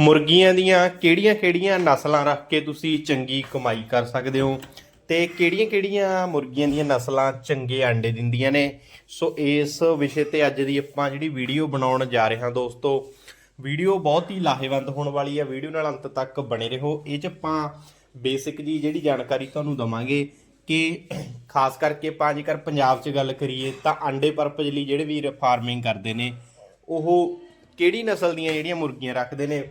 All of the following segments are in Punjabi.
ਮੁਰਗੀਆਂ ਦੀਆਂ ਕਿਹੜੀਆਂ-ਕਿਹੜੀਆਂ ਨਸਲਾਂ ਰੱਖ ਕੇ ਤੁਸੀਂ ਚੰਗੀ ਕਮਾਈ ਕਰ ਸਕਦੇ ਹੋ? ਤੇ ਕਿਹੜੀਆਂ-ਕਿਹੜੀਆਂ ਮੁਰਗੀਆਂ ਦੀਆਂ ਨਸਲਾਂ ਚੰਗੇ ਆਂਡੇ ਦਿੰਦੀਆਂ ਨੇ? ਸੋ ਇਸ ਵਿਸ਼ੇ ਤੇ ਅੱਜ ਦੀ ਆਪਾਂ ਜਿਹੜੀ ਵੀਡੀਓ ਬਣਾਉਣ ਜਾ ਰਹੇ ਹਾਂ ਦੋਸਤੋ, ਵੀਡੀਓ ਬਹੁਤ ਹੀ ਲਾਹੇਵੰਦ ਹੋਣ ਵਾਲੀ ਹੈ ਵੀਡੀਓ ਨਾਲ ਅੰਤ ਤੱਕ ਬਣੇ ਰਹੋ। ਇਹ ਚ ਆਪਾਂ ਬੇਸਿਕ ਜੀ ਜਿਹੜੀ ਜਾਣਕਾਰੀ ਤੁਹਾਨੂੰ ਦਵਾਂਗੇ ਕਿ ਖਾਸ ਕਰਕੇ ਆਪਾਂ ਜੇਕਰ ਪੰਜਾਬ 'ਚ ਗੱਲ ਕਰੀਏ ਤਾਂ ਆਂਡੇ ਪਰਪਸ ਲਈ ਜਿਹੜੇ ਵੀ ਫਾਰਮਿੰਗ ਕਰਦੇ ਨੇ, ਉਹ ਕਿਹੜੀ ਨਸਲ ਦੀਆਂ ਜਿਹੜੀਆਂ ਮੁਰਗੀਆਂ ਰੱਖਦੇ ਨੇ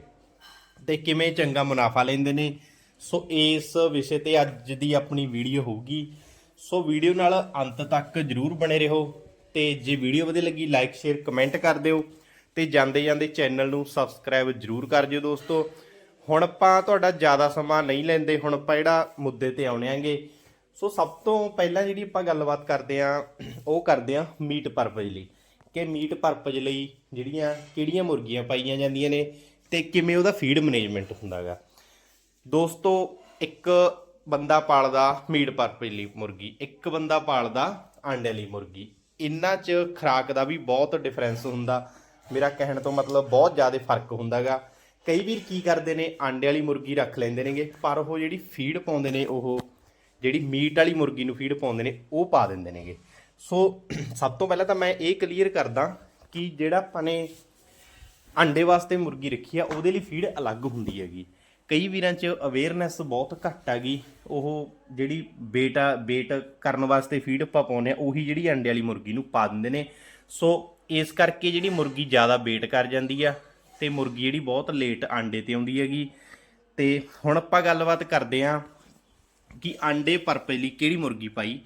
ਤੇ ਕਿਵੇਂ ਚੰਗਾ ਮੁਨਾਫਾ ਲੈਂਦੇ ਨੇ? ਸੋ ਇਸ ਵਿਸ਼ੇ ਤੇ ਅੱਜ ਦੀ ਆਪਣੀ ਵੀਡੀਓ ਹੋਊਗੀ। ਸੋ ਵੀਡੀਓ ਨਾਲ ਅੰਤ ਤੱਕ ਜਰੂਰ ਬਣੇ ਰਹੋ ਤੇ ਜੇ ਵੀਡੀਓ ਵਧੀਆ ਲੱਗੀ ਲਾਈਕ ਸ਼ੇਅਰ ਕਮੈਂਟ ਕਰ ਦਿਓ ਤੇ ਜਾਂਦੇ ਜਾਂਦੇ ਚੈਨਲ ਨੂੰ ਸਬਸਕ੍ਰਾਈਬ ਜਰੂਰ ਕਰ ਦਿਓ ਦੋਸਤੋ। ਹੁਣ ਆਪਾਂ ਤੁਹਾਡਾ ਜ਼ਿਆਦਾ ਸਮਾਂ ਨਹੀਂ ਲੈਂਦੇ, ਹੁਣ ਆਪਾਂ ਜਿਹੜਾ ਮੁੱਦੇ ਤੇ ਆਉਣੇ ਆਂਗੇ। ਸੋ ਸਭ ਤੋਂ ਪਹਿਲਾਂ ਜਿਹੜੀ ਆਪਾਂ ਗੱਲਬਾਤ ਕਰਦੇ ਆਂ, ਉਹ ਕਰਦੇ ਆਂ ਮੀਟ ਪਰਪਸ ਲਈ। ਕਿ ਮੀਟ ਪਰਪਸ ਲਈ ਜਿਹੜੀਆਂ ਕਿਹੜੀਆਂ ਮੁਰਗੀਆਂ ਪਾਈਆਂ ਜਾਂਦੀਆਂ ਨੇ ਤੇ ਕਿਵੇਂ ਉਹਦਾ ਫੀਡ ਮੈਨੇਜਮੈਂਟ ਹੁੰਦਾਗਾ। ਦੋਸਤੋ, ਇੱਕ ਬੰਦਾ ਪਾਲਦਾ ਮੀਟ ਪਰਪਸ ਲਈ ਮੁਰਗੀ, ਇੱਕ ਬੰਦਾ ਪਾਲਦਾ ਆਂਡੇ ਲਈ ਮੁਰਗੀ। ਇੰਨਾ 'ਚ ਖੁਰਾਕ ਦਾ ਵੀ ਬਹੁਤ ਡਿਫਰੈਂਸ ਹੁੰਦਾ। ਮੇਰਾ ਕਹਿਣ ਤੋਂ ਮਤਲਬ ਬਹੁਤ ਜ਼ਿਆਦਾ ਫ਼ਰਕ ਹੁੰਦਾਗਾ। ਕਈ ਵੀਰ ਕੀ ਕਰਦੇ ਨੇ, ਆਂਡੇ ਵਾਲੀ ਮੁਰਗੀ ਰੱਖ ਲੈਂਦੇ ਨੇਗੇ, ਪਰ ਉਹ ਜਿਹੜੀ ਫੀਡ ਪਾਉਂਦੇ ਨੇ, ਉਹ ਜਿਹੜੀ ਮੀਟ ਵਾਲੀ ਮੁਰਗੀ ਨੂੰ ਫੀਡ ਪਾਉਂਦੇ ਨੇ, ਉਹ ਪਾ ਦਿੰਦੇ ਨੇਗੇ। ਸੋ ਸਭ ਤੋਂ ਪਹਿਲਾਂ ਤਾਂ ਮੈਂ ਇਹ ਕਲੀਅਰ ਕਰਦਾ ਕਿ ਜਿਹੜਾ ਆਪਾਂ ਨੇ ਅੰਡੇ ਵਾਸਤੇ ਮੁਰਗੀ ਰੱਖੀ ਆ, ਉਹਦੇ ਲਈ ਫੀਡ ਅਲੱਗ ਹੁੰਦੀ ਹੈਗੀ। ਕਈ ਵੀਰਾਂ 'ਚ ਅਵੇਅਰਨੈਸ ਬਹੁਤ ਘੱਟ ਹੈਗੀ ਉਹ ਜਿਹੜੀ ਬੇਟਾ, ਬੇਟ ਕਰਨ ਵਾਸਤੇ ਫੀਡ ਆਪਾਂ ਪਾਉਂਦੇ ਆ, ਉਹੀ ਜਿਹੜੀ ਅੰਡੇ ਵਾਲੀ ਮੁਰਗੀ ਨੂੰ ਪਾ ਦਿੰਦੇ ਨੇ। ਸੋ ਇਸ ਕਰਕੇ ਜਿਹੜੀ ਮੁਰਗੀ ਜ਼ਿਆਦਾ ਵੇਟ ਕਰ ਜਾਂਦੀ ਆ ਤੇ ਮੁਰਗੀ ਜਿਹੜੀ ਬਹੁਤ ਲੇਟ ਆਂਡੇ ਤੇ ਆਉਂਦੀ ਹੈਗੀ। ਤੇ ਹੁਣ ਆਪਾਂ ਗੱਲਬਾਤ ਕਰਦੇ ਆ ਕਿ ਆਂਡੇ ਪਰਪਸ ਲਈ ਕਿਹੜੀ ਮੁਰਗੀ ਪਾਈ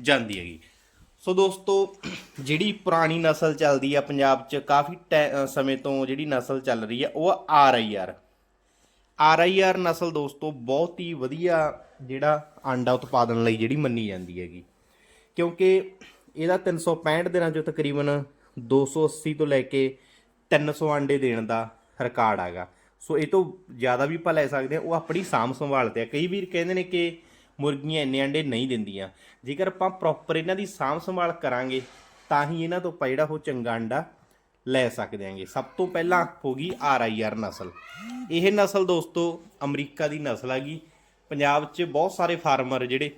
ਜਾਂਦੀ ਹੈਗੀ। ਸੋ ਦੋਸਤੋ, ਜਿਹੜੀ ਪੁਰਾਣੀ ਨਸਲ ਚੱਲਦੀ ਆ ਪੰਜਾਬ 'ਚ ਕਾਫੀ ਟੈ- ਸਮੇਂ ਤੋਂ ਜਿਹੜੀ ਨਸਲ ਚੱਲ ਰਹੀ ਆ, ਉਹ R I R. R I R ਨਸਲ ਦੋਸਤੋ ਬਹੁਤ ਹੀ ਵਧੀਆ ਜਿਹੜਾ ਆਂਡਾ ਉਤਪਾਦਨ ਲਈ ਜਿਹੜੀ ਮੰਨੀ ਜਾਂਦੀ ਹੈਗੀ। ਕਿਉਂਕਿ ਇਹਦਾ 365 ਦਿਨਾਂ 'ਚੋਂ ਤਕਰੀਬਨ 280 ਤੋਂ ਲੈ ਕੇ 300 ਆਂਡੇ ਦੇਣ ਦਾ ਰਿਕਾਰਡ ਹੈਗਾ। ਸੋ ਇਹ ਤੋਂ ਜ਼ਿਆਦਾ ਵੀ ਆਪਾਂ ਲੈ ਸਕਦੇ ਹਾਂ, ਉਹ ਆਪਣੀ ਸਾਂਭ ਸੰਭਾਲ ਤੇ ਆ। ਕਈ ਵੀਰ ਕਹਿੰਦੇ ਨੇ ਕਿ ਮੁਰਗੀਆਂ ਇੰਨੇ ਅੰਡੇ ਨਹੀਂ ਦਿੰਦੀਆਂ। ਜੇਕਰ ਆਪਾਂ ਪ੍ਰੋਪਰ ਇਹਨਾਂ ਦੀ ਸਾਂਭ ਸੰਭਾਲ ਕਰਾਂਗੇ, ਤਾਂ ਹੀ ਇਹਨਾਂ ਤੋਂ ਆਪਾਂ ਜਿਹੜਾ ਉਹ ਚੰਗਾ ਅੰਡਾ ਲੈ ਸਕਦੇ ਆਂਗੇ ਸਭ ਤੋਂ ਪਹਿਲਾਂ ਹੋ ਗਈ ਆਰ ਆਈ ਆਰ ਨਸਲ। ਇਹ ਨਸਲ ਦੋਸਤੋ ਅਮਰੀਕਾ ਦੀ ਨਸਲ ਹੈਗੀ। ਪੰਜਾਬ 'ਚ ਬਹੁਤ ਸਾਰੇ ਫਾਰਮਰ ਜਿਹੜੇ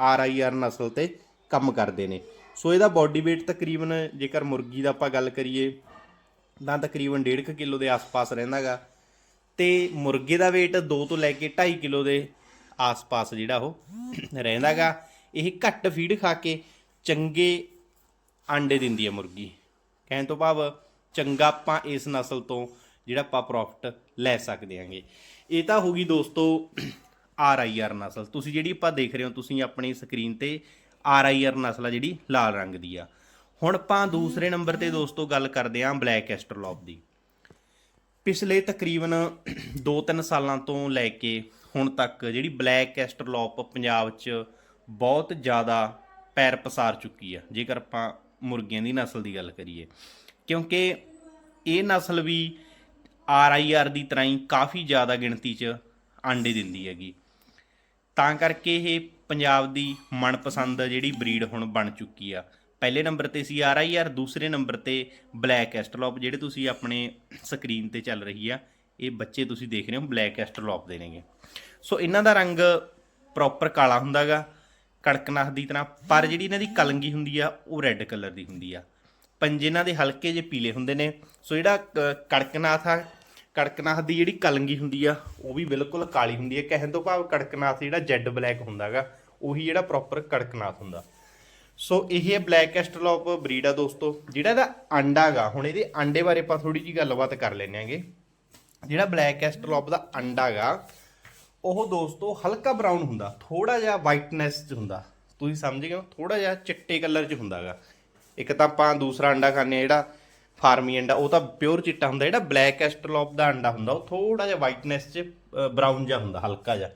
ਆਰ ਆਈ ਆਰ ਨਸਲ ਤੇ ਕੰਮ ਕਰਦੇ ਨੇ। ਸੋ ਇਹਦਾ ਬਾਡੀ weight ਤਕਰੀਬਨ ਜੇਕਰ ਮੁਰਗੀ ਦਾ ਆਪਾਂ ਗੱਲ ਕਰੀਏ, ਤਾਂ ਤਕਰੀਬਨ 1.5 ਕਿਲੋ ਦੇ ਆਸ-ਪਾਸ ਰਹਿੰਦਾਗਾ। ਤੇ ਮੁਰਗੇ ਦਾ weight 2 ਤੋਂ ਲੈ ਕੇ 2.5 ਕਿਲੋ ਦੇ ਆਸ-ਪਾਸ ਜਿਹੜਾ ਉਹ ਰਹਿੰਦਾਗਾ। ਇਹ ਘੱਟ ਫੀਡ ਖਾ ਕੇ ਚੰਗੇ ਆਂਡੇ ਦਿੰਦੀ ਹੈ ਮੁਰਗੀ। ਕਹਿਣ ਤੋਂ ਭਾਵ ਚੰਗਾ ਆਪਾਂ ਇਸ ਨਸਲ ਤੋਂ ਜਿਹੜਾ ਆਪਾਂ ਪ੍ਰੋਫਿਟ ਲੈ ਸਕਦੇ ਹਾਂਗੇ ਇਹ ਤਾਂ ਹੋ ਗਈ ਦੋਸਤੋ ਆਰ ਆਈ ਆਰ ਨਸਲ। ਤੁਸੀਂ ਜਿਹੜੀ ਆਪਾਂ ਦੇਖ ਰਹੇ ਹੋ, ਤੁਸੀਂ ਆਪਣੀ ਸਕਰੀਨ ਤੇ ਆਰ ਆਈ ਆਰ ਨਸਲ ਆ ਜਿਹੜੀ ਲਾਲ ਰੰਗ ਦੀ ਆ। ਹੁਣ ਆਪਾਂ ਦੂਸਰੇ ਨੰਬਰ ਤੇ ਦੋਸਤੋ ਗੱਲ ਕਰਦੇ ਹਾਂ ਬਲੈਕ ਐਸਟਰਲੌਪ ਦੀ। ਪਿਛਲੇ ਤਕਰੀਬਨ 2-3 ਸਾਲਾਂ ਤੋਂ ਲੈ ਕੇ ਹੁਣ ਤੱਕ ਜਿਹੜੀ ਬਲੈਕ ਐਸਟਰਲੌਪ ਪੰਜਾਬ 'ਚ ਬਹੁਤ ਜ਼ਿਆਦਾ ਪੈਰ ਪਸਾਰ ਚੁੱਕੀ ਆ, ਜੇਕਰ ਆਪਾਂ ਮੁਰਗੀਆਂ ਦੀ ਨਸਲ ਦੀ ਗੱਲ ਕਰੀਏ। ਕਿਉਂਕਿ ਇਹ ਨਸਲ ਵੀ ਆਰ ਆਈ ਆਰ ਦੀ ਤਰ੍ਹਾਂ ਹੀ ਕਾਫੀ ਜ਼ਿਆਦਾ ਗਿਣਤੀ 'ਚ ਆਂਡੇ ਦਿੰਦੀ ਹੈਗੀ। ਤਾਂ ਕਰਕੇ ਇਹ ਪੰਜਾਬ ਦੀ ਮਨਪਸੰਦ ਜਿਹੜੀ ਬਰੀਡ ਹੁਣ ਬਣ ਚੁੱਕੀ ਆ। ਪਹਿਲੇ ਨੰਬਰ ਤੇ ਸੀ ਆਰ ਆਈ ਆਰ, ਦੂਸਰੇ ਨੰਬਰ ਤੇ ਬਲੈਕ ਐਸਟਰਲੌਪ ਜਿਹੜੇ ਤੁਸੀਂ ਆਪਣੇ ਸਕਰੀਨ ਤੇ ਚੱਲ ਰਹੀ ਆ ਇਹ ਬੱਚੇ ਤੁਸੀਂ ਦੇਖ ਰਹੇ ਹੋ, ਬਲੈਕ ਐਸਟਰਲੌਪ ਦੇ ਨੇਗੇ। ਸੋ ਇਹਨਾਂ ਦਾ ਰੰਗ ਪ੍ਰੋਪਰ ਕਾਲਾ ਹੁੰਦਾਗਾ, ਕੜਕਨਾਥ ਦੀ ਤਰ੍ਹਾਂ, ਪਰ ਜਿਹੜੀ ਇਹਨਾਂ ਦੀ ਕਲੰਗੀ ਹੁੰਦੀ ਆ, ਉਹ ਰੈੱਡ ਕਲਰ ਦੀ ਹੁੰਦੀ ਆ। ਪੰਜੇ ਇਹਨਾਂ ਦੇ ਹਲਕੇ ਜਿਹੇ ਪੀਲੇ ਹੁੰਦੇ ਨੇ, ਸੋ ਜਿਹੜਾ ਕ- ਕੜਕਨਾਥ ਆ, ਕੜਕਨਾਥ ਦੀ ਜਿਹੜੀ ਕਲੰਗੀ ਹੁੰਦੀ ਆ, ਉਹ ਵੀ ਬਿਲਕੁਲ ਕਾਲੀ ਹੁੰਦੀ ਹੈ ਕਹਿਣ ਤੋਂ ਭਾਵ ਕੜਕਨਾਥ ਜਿਹੜਾ ਜੈਡ ਬਲੈਕ ਹੁੰਦਾਗਾ, ਉਹੀ ਜਿਹੜਾ ਪ੍ਰੋਪਰ ਕੜਕਨਾਥ ਹੁੰਦਾ। ਸੋ ਇਹ ਹੈ ਬਲੈਕ ਐਸਟਰਲੌਪ ਬਰੀਡ ਆ ਦੋਸਤੋ, ਜਿਹੜਾ ਇਹਦਾ ਅੰਡਾ ਗਾ। ਹੁਣ ਇਹਦੇ ਅੰਡੇ ਬਾਰੇ ਆਪਾਂ ਥੋੜੀ ਜੀ ਗੱਲਬਾਤ ਕਰ ਲੈਣੇ ਆਂਗੇ। ਜਿਹੜਾ ਬਲੈਕ ਐਸਟਰਲੌਪ ਦਾ ਅੰਡਾ ਗਾ, ਉਹ ਦੋਸਤੋ ਹਲਕਾ ਬਰਾਊਨ ਹੁੰਦਾ ਥੋੜਾ ਜਿਹਾ ਵਾਈਟਨੈਸ ਚ ਹੁੰਦਾ। ਤੁਸੀਂ ਸਮਝ ਗਏ ਹੋ? ਥੋੜਾ ਜਿਹਾ ਚਿੱਟੇ ਕਲਰ ਚ ਹੁੰਦਾਗਾ ਇੱਕ ਤਾਂ ਆਪਾਂ ਦੂਸਰਾ ਅੰਡਾ ਖਾਂਦੇ ਆ ਜਿਹੜਾ ਫਾਰਮੀ ਅੰਡਾ, ਉਹ ਤਾਂ ਪਿਓਰ ਚਿੱਟਾ ਹੁੰਦਾ, ਜਿਹੜਾ ਬਲੈਕ ਐਸਟਰਲੌਪ ਦਾ ਅੰਡਾ ਹੁੰਦਾ, ਉਹ ਥੋੜਾ ਜਿਹਾ ਵਾਈਟਨੈਸ ਚ ਬਰਾਊਨ ਜਿਹਾ ਹੁੰਦਾ, ਹਲਕਾ ਜਿਹਾ।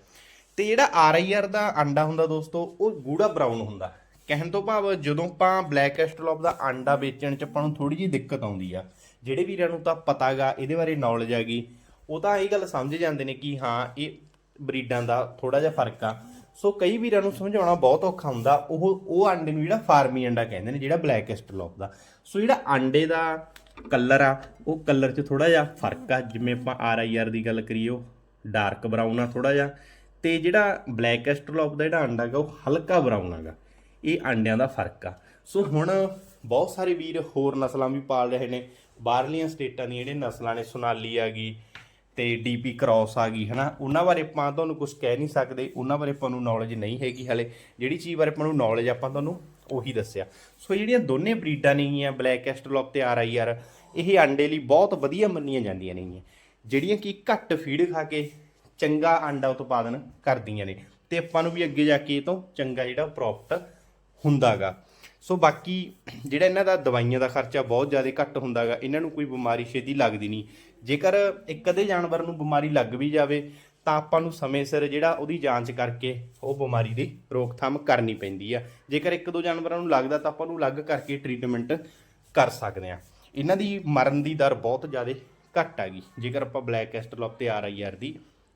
ਤੇ ਜਿਹੜਾ ਆਰ ਆਈ ਆਰ ਦਾ ਅੰਡਾ ਹੁੰਦਾ ਦੋਸਤੋ, ਉਹ ਗੂੜਾ ਬਰਾਊਨ ਹੁੰਦਾ। ਕਹਿਣ ਤੋਂ ਭਾਵ ਜਦੋਂ ਆਪਾਂ ਬਲੈਕ ਐਸਟਰਲੌਪ ਦਾ ਅੰਡਾ ਵੇਚਣ ਚ ਆਪਾਂ ਨੂੰ ਥੋੜੀ ਜਿਹੀ ਦਿੱਕਤ ਆਉਂਦੀ ਆ। ਜਿਹੜੇ ਵੀਰਾਂ ਨੂੰ ਤਾਂ ਪਤਾਗਾ ਇਹਦੇ ਬਾਰੇ ਨੌਲੇਜ ਹੈਗੀ, ਉਹ ਤਾਂ ਇਹ ਗੱਲ ਸਮਝ ਜਾਂਦੇ ਨੇ ਕਿ ਹਾਂ, ਇਹ ਬਰੀਡਾਂ ਦਾ ਥੋੜਾ ਜਿਹਾ ਫ਼ਰਕ ਆ। ਸੋ ਕਈ ਵੀਰਾਂ ਨੂੰ ਸਮਝਾਉਣਾ ਬਹੁਤ ਔਖਾ ਹੁੰਦਾ, ਉਹ ਉਹ ਅੰਡੇ ਨੂੰ ਜਿਹੜਾ ਫਾਰਮੀ ਅੰਡਾ ਕਹਿੰਦੇ ਨੇ, ਜਿਹੜਾ ਬਲੈਕ ਐਸਟਰਲੋਪ ਦਾ। ਸੋ ਜਿਹੜਾ ਅੰਡੇ ਦਾ ਕਲਰ ਆ, ਉਹ ਕਲਰ 'ਚ ਥੋੜਾ ਜਿਹਾ ਫ਼ਰਕ ਆ, ਜਿਵੇਂ ਆਪਾਂ ਆਰ ਆਈ ਆਰ ਦੀ ਗੱਲ ਕਰੀਏ, ਉਹ ਡਾਰਕ ਬਰਾਊਨ ਆ ਥੋੜਾ ਜਿਹਾ, ਤੇ ਜਿਹੜਾ ਬਲੈਕ ਐਸਟਰਲੋਪ ਦਾ ਜਿਹੜਾ ਅੰਡਾ ਹੈਗਾ, ਉਹ ਹਲਕਾ ਬਰਾਊਨ ਹੈਗਾ, ਇਹ ਅੰਡਿਆਂ ਦਾ ਫ਼ਰਕ ਆ। ਸੋ ਹੁਣ ਬਹੁਤ ਸਾਰੇ ਵੀਰ ਹੋਰ ਨਸਲਾਂ ਵੀ ਪਾਲ ਰਹੇ ਨੇ। ਬਾਹਰਲੀਆਂ ਸਟੇਟਾਂ ਦੀਆਂ ਜਿਹੜੇ ਨਸਲਾਂ ਨੇ, ਸੋਨਾਲੀ ਆ ਗਈ ਤੇ ਡੀਪੀ ਕ੍ਰਾਸ ਆ ਗਈ, ਹਨਾ? ਉਹਨਾਂ ਬਾਰੇ ਆਪਾਂ ਤੁਹਾਨੂੰ ਕੁਝ ਕਹਿ ਨਹੀਂ ਸਕਦੇ। ਉਹਨਾਂ ਬਾਰੇ ਆਪਾਂ ਨੂੰ ਨੌਲੇਜ ਨਹੀਂ ਹੈਗੀ ਹਲੇ। ਜਿਹੜੀ ਚੀਜ਼ ਬਾਰੇ ਆਪਾਂ ਨੂੰ ਨੌਲੇਜ ਆਪਾਂ ਤੁਹਾਨੂੰ ਉਹੀ ਦੱਸਿਆ। ਸੋ ਜਿਹੜੀਆਂ ਦੋਨੇ ਬਰੀਡਾਂ ਨੇਗੀਆਂ ਬਲੈਕ ਐਸਟਰਲੋਪ ਤੇ ਆਰ ਆਈ ਆਰ ਇਹ ਅੰਡੇ ਲਈ ਬਹੁਤ ਵਧੀਆ ਮੰਨੀਆਂ ਜਾਂਦੀਆਂ ਨੇਗੀਆਂ ਜਿਹੜੀਆਂ ਕਿ ਘੱਟ ਫੀਡ ਖਾ ਕੇ ਚੰਗਾ ਅੰਡਾ ਉਤਪਾਦਨ ਕਰਦੀਆਂ ਨੇ। ਤੇ ਆਪਾਂ ਨੂੰ ਵੀ ਅੱਗੇ ਜਾ ਕੇ ਇਹ ਤੋਂ ਚੰਗਾ ਜਿਹੜਾ ਪ੍ਰੋਫਿਟ ਹੁੰਦਾਗਾ। ਸੋ ਬਾਕੀ ਜਿਹੜਾ ਇਹਨਾਂ ਦਾ ਦਵਾਈਆਂ ਦਾ ਖਰਚਾ ਬਹੁਤ ਜ਼ਿਆਦਾ ਘੱਟ ਹੁੰਦਾਗਾ ਇਹਨਾਂ ਨੂੰ ਕੋਈ ਬਿਮਾਰੀ ਛੇਤੀ ਲੱਗਦੀ ਨਹੀਂ। ਜੇਕਰ ਇੱਕ ਅੱਧੇ ਜਾਨਵਰ ਨੂੰ ਬਿਮਾਰੀ ਲੱਗ ਵੀ ਜਾਵੇ, ਤਾਂ ਆਪਾਂ ਨੂੰ ਸਮੇਂ ਸਿਰ ਜਿਹੜਾ ਉਹਦੀ ਜਾਂਚ ਕਰਕੇ ਉਹ ਬਿਮਾਰੀ ਦੀ ਰੋਕਥਾਮ ਕਰਨੀ ਪੈਂਦੀ ਆ। ਜੇਕਰ ਇੱਕ ਦੋ ਜਾਨਵਰਾਂ ਨੂੰ ਲੱਗਦਾ, ਤਾਂ ਆਪਾਂ ਨੂੰ ਅਲੱਗ ਕਰਕੇ ਟ੍ਰੀਟਮੈਂਟ ਕਰ ਸਕਦੇ ਆ। ਇਹਨਾਂ ਦੀ ਮਰਨ ਦੀ ਦਰ ਬਹੁਤ ਜ਼ਿਆਦਾ ਘੱਟ ਹੈਗੀ ਜੇਕਰ ਆਪਾਂ ਬਲੈਕ ਐਸਟਰਲੋਪ ਤੇ ਆਰ ਆਈ ਆਰ ਦੀ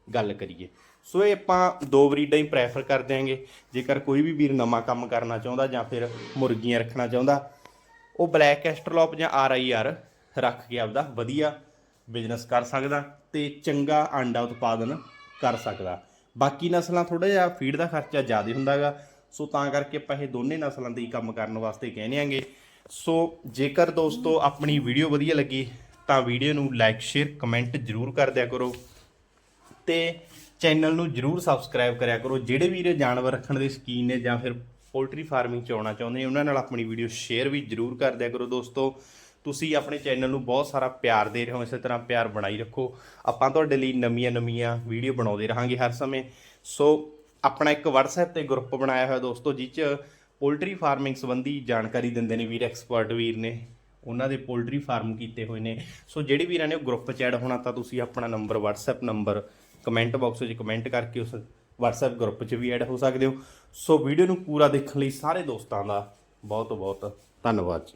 ਗੱਲ ਕਰੀਏ ਸੋ ਇਹ ਆਪਾਂ ਦੋ ਬਰੀਡਾਂ ਹੀ ਪ੍ਰੈਫਰ ਕਰ ਦਿਆਂਗੇ ਜੇਕਰ ਕੋਈ ਵੀ ਵੀਰ ਨਵਾਂ ਕੰਮ ਕਰਨਾ ਚਾਹੁੰਦਾ ਜਾਂ ਫਿਰ ਮੁਰਗੀਆਂ ਰੱਖਣਾ ਚਾਹੁੰਦਾ, ਉਹ ਬਲੈਕ ਐਸਟਰਲੋਪ ਜਾਂ ਆਰ ਆਈ ਆਰ ਰੱਖ ਕੇ ਆਪਦਾ ਵਧੀਆ ਬਿਜ਼ਨਸ ਕਰ ਸਕਦਾ ਤੇ ਚੰਗਾ ਆਂਡਾ ਉਤਪਾਦਨ ਕਰ ਸਕਦਾ। ਬਾਕੀ ਨਸਲਾਂ ਥੋੜਾ ਜਿਹਾ ਫੀਡ ਦਾ ਖਰਚਾ ਜ਼ਿਆਦਾ ਹੁੰਦਾਗਾ, ਸੋ ਤਾਂ ਕਰਕੇ ਆਪਾਂ ਇਹ ਦੋਨੇ ਨਸਲਾਂ ਦੇ ਹੀ ਕੰਮ ਕਰਨ ਵਾਸਤੇ ਕਹਿੰਦੇ ਆਂਗੇ ਸੋ ਜੇਕਰ ਦੋਸਤੋ ਆਪਣੀ ਵੀਡੀਓ ਵਧੀਆ ਲੱਗੀ, ਤਾਂ ਵੀਡੀਓ ਨੂੰ ਲਾਈਕ ਸ਼ੇਅਰ ਕਮੈਂਟ ਜ਼ਰੂਰ ਕਰ ਦਿਆ ਕਰੋ। ਤੇ ਚੈਨਲ ਨੂੰ ਜਰੂਰ ਸਬਸਕ੍ਰਾਈਬ ਕਰਿਆ ਕਰੋ। ਜਿਹੜੇ ਵੀਰ ਜਾਨਵਰ ਰੱਖਣ ਦੇ ਸ਼ਕੀਨ ਨੇ ਜਾਂ ਫਿਰ ਪੋਲਟਰੀ ਫਾਰਮਿੰਗ ਚ ਆਉਣਾ ਚਾਹੁੰਦੇ ਨੇ, ਉਹਨਾਂ ਨਾਲ ਆਪਣੀ ਵੀਡੀਓ ਸ਼ੇਅਰ ਵੀ ਜਰੂਰ ਕਰ ਦਿਆ ਕਰੋ ਦੋਸਤੋ। ਤੁਸੀਂ ਆਪਣੇ ਚੈਨਲ ਨੂੰ ਬਹੁਤ ਸਾਰਾ ਪਿਆਰ ਦੇ ਰਹੇ ਹੋ, ਇਸੇ ਤਰ੍ਹਾਂ ਪਿਆਰ ਬਣਾਈ ਰੱਖੋ। ਆਪਾਂ ਤੁਹਾਡੇ ਲਈ ਨਵੀਆਂ ਨਵੀਆਂ ਵੀਡੀਓ ਬਣਾਉਂਦੇ ਰਹਾਂਗੇ ਹਰ ਸਮੇਂ। ਸੋ, ਆਪਣਾ ਇੱਕ WhatsApp ਤੇ ਗਰੁੱਪ ਬਣਾਇਆ ਹੋਇਆ ਦੋਸਤੋ ਜਿਸ 'ਚ ਪੋਲਟਰੀ ਫਾਰਮਿੰਗ ਸੰਬੰਧੀ ਜਾਣਕਾਰੀ ਦਿੰਦੇ ਨੇ ਵੀਰ ਐਕਸਪਰਟ ਵੀਰ ਨੇ। ਉਹਨਾਂ ਦੇ ਪੋਲਟਰੀ ਫਾਰਮ ਕੀਤੇ ਹੋਏ ਨੇ। ਸੋ, ਜਿਹੜੇ ਵੀਰਾਂ ਨੇ ਉਹ ਗਰੁੱਪ 'ਚ ਐਡ ਹੋਣਾ, ਤਾਂ ਤੁਸੀਂ ਆਪਣਾ number WhatsApp number comment box ਵਿੱਚ ਕਮੈਂਟ ਕਰਕੇ ਉਸ WhatsApp ਗਰੁੱਪ 'ਚ ਵੀ ਐਡ ਹੋ ਸਕਦੇ ਹੋ। ਸੋ ਵੀਡੀਓ ਨੂੰ ਪੂਰਾ ਦੇਖਣ ਲਈ ਸਾਰੇ ਦੋਸਤਾਂ ਦਾ ਬਹੁਤ ਬਹੁਤ ਧੰਨਵਾਦ ਜੀ।